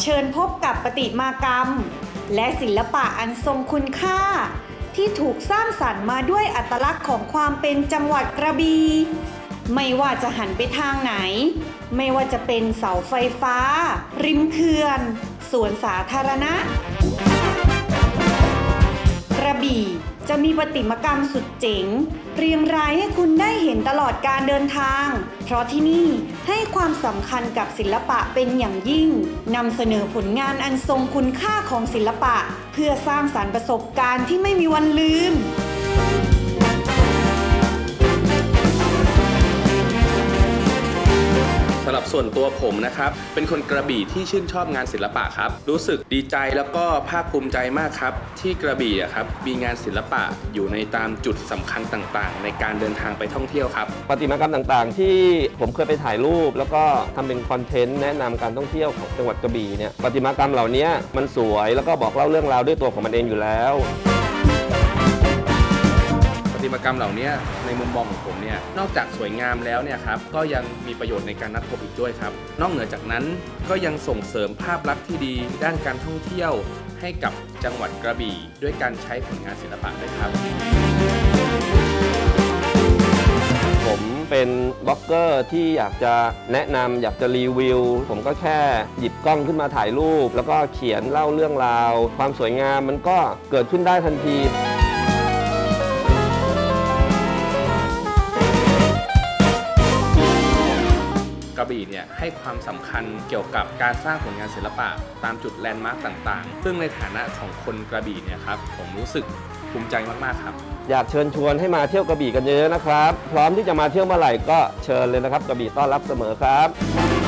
เชิญพบกับปฏิมากรรม และศิลปะอันทรงคุณค่า ที่ถูกสร้างสรรค์มาด้วยอัตลักษณ์ของความเป็นจังหวัดกระบี่ไม่ว่าจะหันไปทางไหน ไม่ว่าจะเป็นเสาไฟฟ้า ริมเขื่อนสวนสาธารณะ 4. จะมีปฏิมากรรมสุดเจ๋ง เรียงรายให้คุณได้เห็นตลอดการเดินทาง เพราะที่นี่ให้ความสำคัญกับศิลปะเป็นอย่างยิ่งนำเสนอผลงานอันทรงคุณค่าของศิลปะ เพื่อสร้างสรรค์ประสบการณ์ที่ไม่มีวันลืม รับส่วนตัวผมนะครับ เป็นคนกระบี่ที่ชื่นชอบงานศิลปะครับ รู้สึกดีใจแล้วก็ภาคภูมิใจมากครับ ที่กระบี่อะครับมีงานศิลปะอยู่ในตามจุดสำคัญต่างๆ ในการเดินทางไปท่องเที่ยวครับประติมากรรมต่างๆ ที่ผมเคยไปถ่ายรูป แล้วก็ทำเป็นคอนเทนต์แนะนำการท่องเที่ยวของจังหวัดกระบี่เนี่ยประติมากรรมเหล่านี้มันสวยแล้วก็บอกเล่าเรื่องราวด้วยตัวของมันเองอยู่แล้ว กรรมเหล่านี้ในมุมมองของผมเนี่ยนอกจากสวยงามแล้วเนี่ยครับก็ยังมีประโยชน์ในการนัดพบอีกด้วยครับ นอกเหนือจากนั้นก็ยังส่งเสริมภาพลักษณ์ที่ดีด้านการท่องเที่ยวให้กับจังหวัดกระบี่ ด้วยการใช้ผลงานศิลปะด้วยครับ ผมเป็นบล็อกเกอร์ที่อยากจะแนะนำอยากจะรีวิว ผมก็แค่หยิบกล้องขึ้นมาถ่ายรูป แล้วก็เขียนเล่าเรื่องราว ความสวยงามมันก็เกิดขึ้นได้ทันที ระบี่เนี่ยให้ความสำคัญเกี่ยวกับการสร้างผลงานศิลปะตามจุดแลนด์มาร์กต่างๆ ซึ่งในฐานะของคนกระบี่เนี่ยครับผมรู้สึกภูมิใจมากๆครับ อยากเชิญชวนให้มาเที่ยวกระบี่กันเยอะๆนะครับ พร้อมที่จะมาเที่ยวเมื่อไหร่ก็เชิญเลยนะครับกระบี่ต้อนรับเสมอครับ